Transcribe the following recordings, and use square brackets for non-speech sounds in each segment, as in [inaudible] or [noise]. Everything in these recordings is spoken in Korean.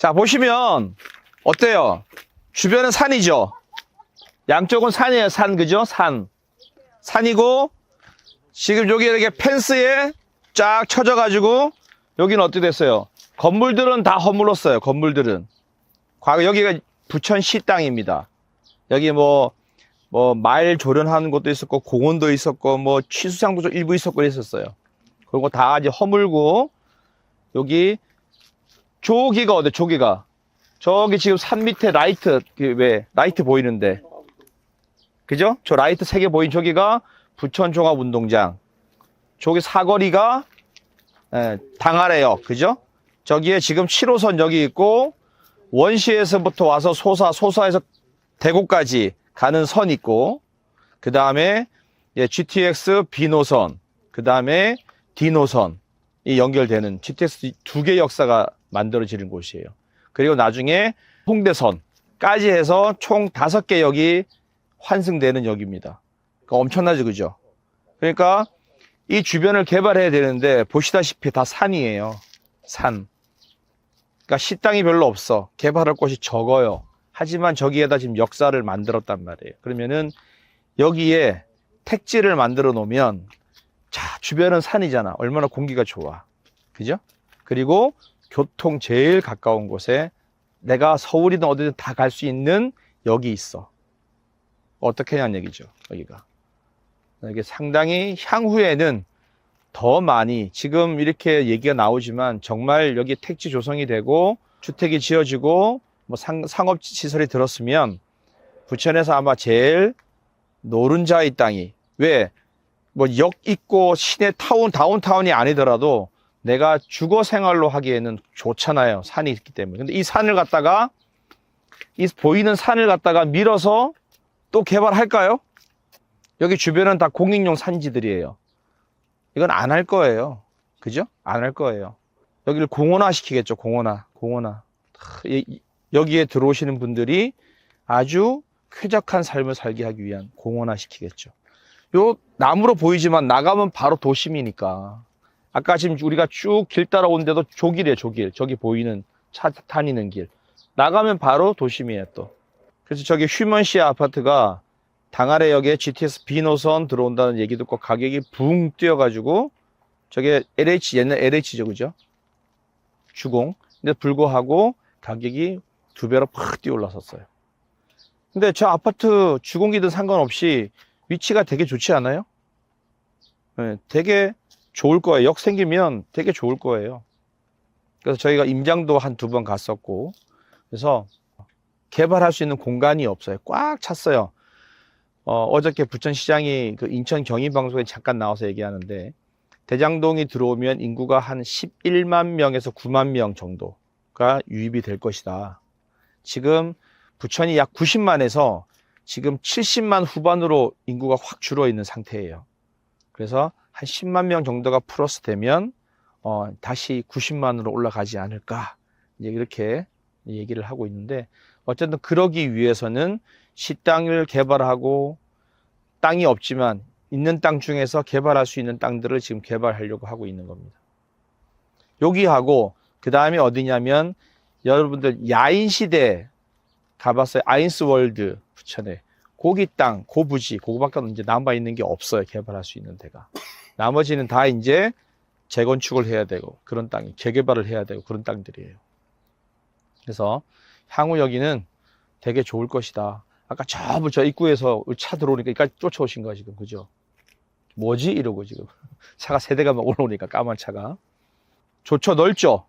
자, 보시면 어때요? 주변은 산이죠? 양쪽은 산이에요, 산, 그죠? 산. 산이고, 지금 여기 이렇게 펜스에 쫙 쳐져 가지고, 여기는 어떻게 됐어요? 건물들은 다 허물었어요, 건물들은. 과거 여기가 부천시 땅입니다. 여기 뭐, 뭐, 말 조련하는 곳도 있었고, 공원도 있었고, 뭐, 취수장도 좀 일부 있었고, 있었어요. 그리고 다 이제 허물고, 여기, 조기가 어디, 조기가? 저기 지금 산 밑에 라이트, 그 왜, 라이트 보이는데. 그죠? 저 라이트 세개 보인 저기가 부천 종합운동장. 저기 사거리가, 예, 당아래역. 그죠? 저기에 지금 7호선 여기 있고, 원시에서부터 와서 소사, 소사에서 대구까지 가는 선 있고, 그 다음에 GTX B노선, 그 다음에 D노선이 연결되는 GTX 두 개 역사가 만들어지는 곳이에요. 그리고 나중에 홍대선까지 해서 총 다섯 개 역이 환승되는 역입니다. 그러니까 엄청나죠, 그죠? 그러니까 이 주변을 개발해야 되는데 보시다시피 다 산이에요. 산. 그러니까 시땅이 별로 없어. 개발할 곳이 적어요. 하지만 저기에다 지금 역사를 만들었단 말이에요. 그러면은 여기에 택지를 만들어 놓으면 자, 주변은 산이잖아. 얼마나 공기가 좋아. 그죠? 그리고 교통 제일 가까운 곳에 내가 서울이든 어디든 다 갈 수 있는 역이 있어. 어떻게 하냐는 얘기죠. 여기가. 이게 상당히 향후에는 더 많이 지금 이렇게 얘기가 나오지만 정말 여기 택지 조성이 되고 주택이 지어지고 뭐 상, 상업 시설이 들었으면 부천에서 아마 제일 노른자의 땅이 왜 뭐 역 있고 시내 타운 다운타운이 아니더라도 내가 주거 생활로 하기에는 좋잖아요. 산이 있기 때문에. 근데 이 산을 갖다가 이 보이는 산을 갖다가 밀어서 또 개발할까요? 여기 주변은 다 공익용 산지들이에요. 이건 안 할 거예요. 그죠? 안 할 거예요. 여기를 공원화 시키겠죠. 공원화. 공원화. 여기에 들어오시는 분들이 아주 쾌적한 삶을 살게 하기 위한 공원화 시키겠죠. 요 나무로 보이지만 나가면 바로 도심이니까. 아까 지금 우리가 쭉 길 따라오는데도 조길이에요, 조길. 저기 보이는 차 다니는 길. 나가면 바로 도심이에요, 또. 그래서 저기 휴먼시 아파트가 당아래역에 GTS B노선 들어온다는 얘기 듣고 가격이 붕 뛰어가지고 저게 LH, 옛날 LH죠, 그죠? 주공. 근데 불구하고 가격이 두 배로 팍 뛰어 올랐었어요. 근데 저 아파트 주공기든 상관없이 위치가 되게 좋지 않아요? 네, 되게 좋을 거예요. 역 생기면 되게 좋을 거예요. 그래서 저희가 임장도 한 두 번 갔었고, 그래서 개발할 수 있는 공간이 없어요. 꽉 찼어요. 어, 어저께 부천시장이 그 인천 경인방송에 잠깐 나와서 얘기하는데, 대장동이 들어오면 인구가 한 11만 명에서 9만 명 정도가 유입이 될 것이다. 지금 부천이 약 90만에서 지금 70만 후반으로 인구가 확 줄어 있는 상태예요. 그래서 한 10만 명 정도가 플러스 되면 어, 다시 90만으로 올라가지 않을까 이제 이렇게 얘기를 하고 있는데 어쨌든 그러기 위해서는 시땅을 개발하고 땅이 없지만 있는 땅 중에서 개발할 수 있는 땅들을 지금 개발하려고 하고 있는 겁니다. 여기하고 그 다음에 어디냐면 여러분들 야인 시대 가봤어요. 아인스 월드 부천에 고기 땅, 고부지, 그거밖에 이제 남아 있는 게 없어요. 개발할 수 있는 데가. 나머지는 다 이제 재건축을 해야 되고 그런 땅이 재개발을 해야 되고 그런 땅들이에요. 그래서 향후 여기는 되게 좋을 것이다. 아까 저, 저 입구에서 차 들어오니까 여기까지 쫓아오신 거야 지금 그죠? 뭐지 이러고 지금 [laughs] 차가 세 대가 막 올라오니까 까만 차가 좋죠 넓죠.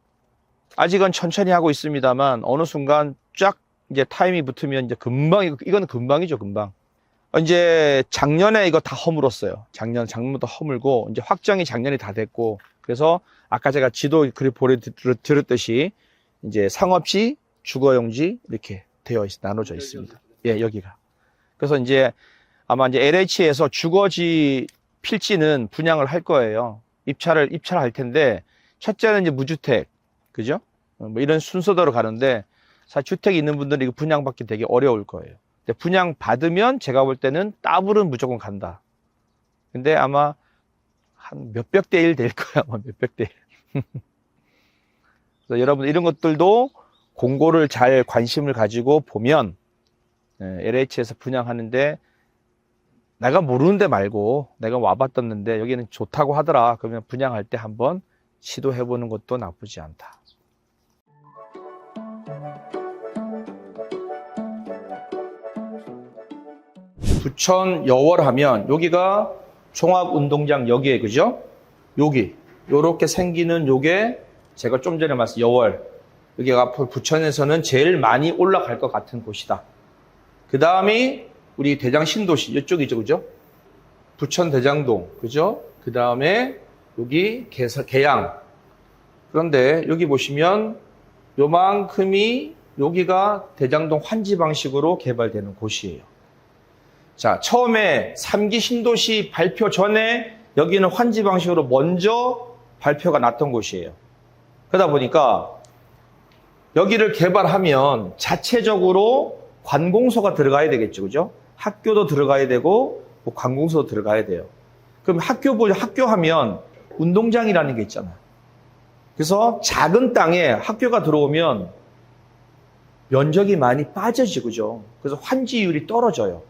아직은 천천히 하고 있습니다만 어느 순간 쫙 이제 타임이 붙으면 이제 금방 이거- 이거는 금방이죠 금방. 어, 이제 작년에 이거 다 허물었어요. 작년 작년부터 허물고 이제 확정이 작년에 다 됐고 그래서 아까 제가 지도 그리 보여드렸듯이 이제 상업지, 주거용지 이렇게 되어 있, 나눠져 있습니다. 예, 여기가. 그래서 이제 아마 이제 LH에서 주거지 필지는 분양을 할 거예요. 입찰을 입찰할 텐데 첫째는 이제 무주택, 그죠? 어, 뭐 이런 순서대로 가는데 사실 주택이 있는 분들은 이거 분양받기 되게 어려울 거예요. 분양 받으면 제가 볼 때는 더블은 무조건 간다. 근데 아마 한 몇백 대 일 될 거야, 아마 몇백 대 일. [laughs] 그래서 여러분 이런 것들도 공고를 잘 관심을 가지고 보면 LH에서 분양하는데 내가 모르는데 말고 내가 와봤었는데 여기는 좋다고 하더라. 그러면 분양할 때 한번 시도해보는 것도 나쁘지 않다. 부천 여월 하면 여기가 종합운동장 여기에 그죠? 여기 요렇게 생기는 요게 제가 좀 전에 말씀 여월 여기가 앞으로 부천에서는 제일 많이 올라갈 것 같은 곳이다. 그 다음이 우리 대장 신도시 이쪽이죠, 그죠? 부천 대장동, 그죠? 그 다음에 여기 개서, 계양. 그런데 여기 보시면 요만큼이 여기가 대장동 환지 방식으로 개발되는 곳이에요. 자, 처음에 3기 신도시 발표 전에 여기는 환지 방식으로 먼저 발표가 났던 곳이에요. 그러다 보니까 여기를 개발하면 자체적으로 관공서가 들어가야 되겠죠. 그죠? 학교도 들어가야 되고 뭐 관공서도 들어가야 돼요. 그럼 학교 보죠. 학교 하면 운동장이라는 게 있잖아요. 그래서 작은 땅에 학교가 들어오면 면적이 많이 빠져지죠. 그죠? 그래서 환지율이 떨어져요.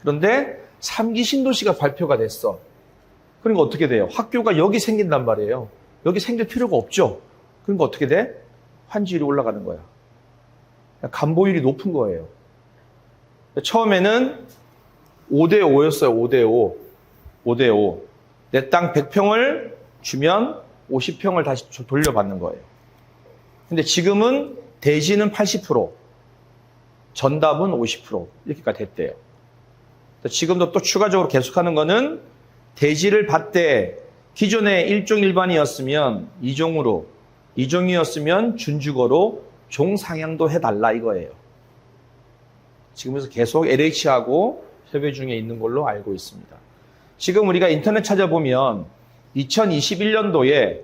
그런데 3기 신도시가 발표가 됐어. 그러니까 어떻게 돼요? 학교가 여기 생긴단 말이에요. 여기 생길 필요가 없죠. 그러니까 어떻게 돼? 환지율이 올라가는 거야. 간보율이 높은 거예요. 처음에는 5대5였어요. 5대5. 5대5. 내 땅 100평을 주면 50평을 다시 돌려받는 거예요. 근데 지금은 대지는 80%, 전답은 50% 이렇게까지 됐대요. 지금도 또 추가적으로 계속하는 거는 대지를 받되 기존에 1종 1반이었으면 2종으로, 2종이었으면 준주거로 종상향도 해달라 이거예요. 지금에서 계속 LH하고 협의 중에 있는 걸로 알고 있습니다. 지금 우리가 인터넷 찾아보면 2021년도에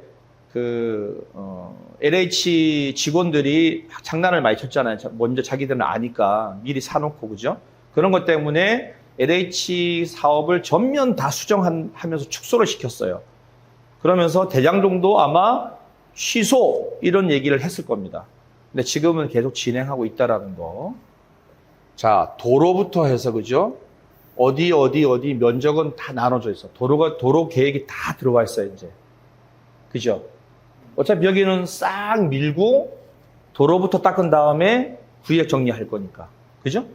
그 어, LH 직원들이 장난을 많이 쳤잖아요. 먼저 자기들은 아니까 미리 사놓고 그죠? 그런 것 때문에 LH 사업을 전면 다 수정하면서 축소를 시켰어요. 그러면서 대장동도 아마 취소 이런 얘기를 했을 겁니다. 근데 지금은 계속 진행하고 있다라는 거. 자, 도로부터 해서 그죠? 어디 어디 어디 면적은 다 나눠져 있어. 도로가 도로 계획이 다 들어와 있어요, 이제. 그죠? 어차피 여기는 싹 밀고 도로부터 닦은 다음에 구역 정리할 거니까. 그죠?